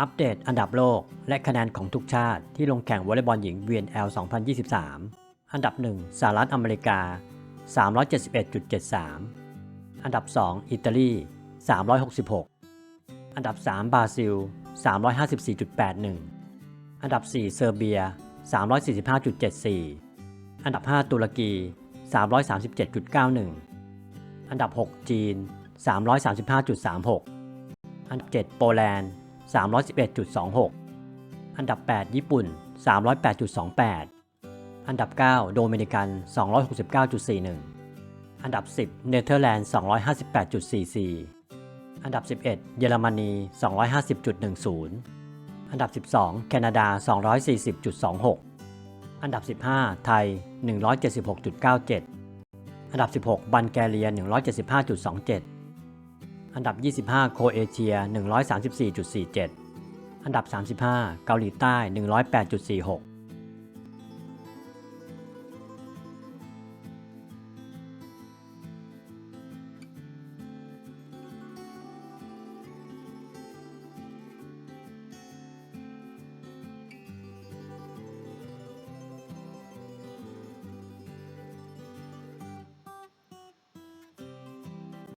อัปเดตอันดับโลก และคะแนนของทุกชาติที่ลงแข่งวอลเลย์บอลหญิง VNL 2023 อันดับ 1 สหรัฐอเมริกา 371.73 อันดับ 2 อิตาลี 366 อันดับ 3 บราซิล 354.81 อันดับ 4 เซอร์เบีย 345.74 อันดับ 5 ตุรกี 337.91 อันดับ 6 จีน 335.36 อันดับ 7 โปแลนด์ 311.26 อันดับ 8 ญี่ปุ่น 308.28 อันดับ 9 โดมินิกัน 269.41 อันดับ 10 เนเธอร์แลนด์ 258.44 อันดับ 11 เยอรมนี 250.10 อันดับ 12 แคนาดา 240.26 อันดับ 15 ไทย 176.97 อันดับ 16 บัลแกเรีย 175.27 อันดับ 25 โคเอเชีย 134.47 อันดับ 35 เกาหลีใต้ 108.46